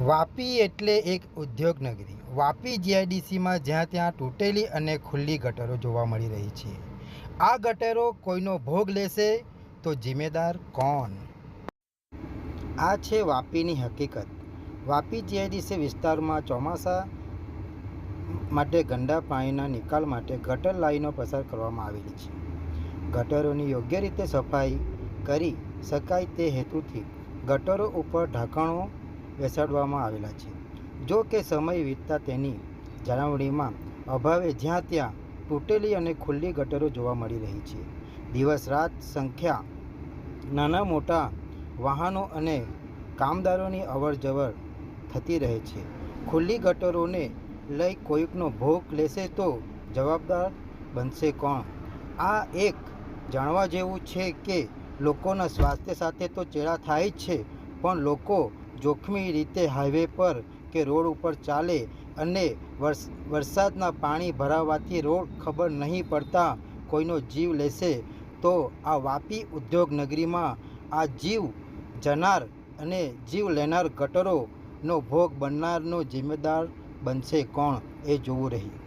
વાપી એટલે એક ઉદ્યોગ નગરી વાપી જીઆઈડીસીમાં જ્યાં ત્યાં તૂટેલી અને ખુલ્લી ગટરો જોવા મળી રહી છે. આ ગટરો કોઈનો ભોગ લેશે તો જિમ્મેદાર કોણ? આ છે વાપીની હકીકત. વાપી જીઆઈડીસી વિસ્તારમાં ચોમાસા માટે ગંદા પાણીના નિકાલ માટે ગટર લાઈનો પસાર કરવામાં આવેલી છે. ગટરોની યોગ્ય રીતે સફાઈ કરી શકાય તે હેતુથી ગટરો ઉપર ઢાંકણો બેસાડવામાં આવેલા છે. જો કે સમય વીતતા તેની જાળવણીમાં અભાવે જ્યાં ત્યાં તૂટેલી અને ખુલ્લી ગટરો જોવા મળી રહી છે. દિવસ રાત સંખ્યા, નાના મોટા વાહનો અને કામદારોની અવર જવર થતી રહે છે. ખુલ્લી ગટરોને લઈ કોઈકનો ભોગ લેશે તો જવાબદાર બનશે કોણ? આ એક જાણવા જેવું છે કે લોકોના સ્વાસ્થ્ય સાથે તો ચેડા થાય જ છે, પણ લોકો જોખમી રીતે હાઈવે પર કે રોડ ઉપર ચાલે અને વરસાદના પાણી ભરાવાથી રોડ ખબર નહીં પડતા કોઈનો જીવ લેશે, તો આ વાપી ઉદ્યોગ નગરીમાં આ જીવ જનાર અને જીવ લેનાર ગટરોનો ભોગ બનનારનો જિમ્મેદાર બનશે કોણ એ જોવું રહ્યું.